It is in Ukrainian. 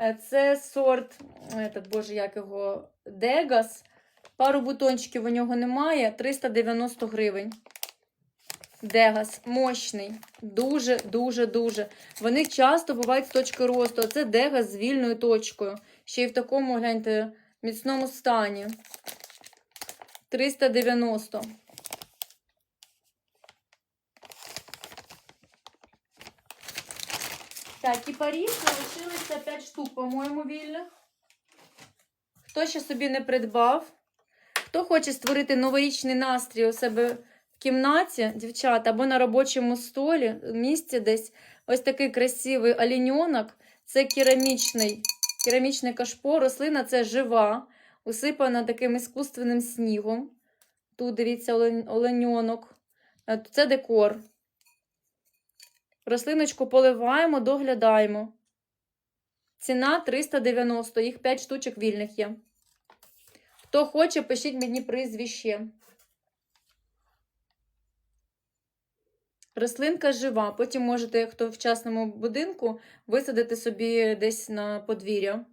Е, Це сорт, этот, боже, як його, Дегас. Пару бутончиків у нього немає. 390 гривень. Дегас мощний. Дуже, дуже, дуже. Вони часто бувають з точки росту. Це Дегас з вільною точкою. Ще й в такому, гляньте, міцному стані. 390. Так, і кіпарів залишилося 5 штук, по-моєму, вільних. Хто ще собі не придбав, хто хоче створити новорічний настрій у себе в кімнаті, дівчата, або на робочому столі, місці десь ось такий красивий оліньонок. Це керамічний, керамічний кашпо. Рослина це жива, усипана таким іскусственним снігом. Тут дивіться олень- оленьонок. Е, Це декор. Рослиночку поливаємо, доглядаємо. Ціна 390, їх 5 штучок вільних є. Хто хоче, пишіть мені прізвище. Рослинка жива. Потім можете, хто в частному будинку, висадити собі десь на подвір'я.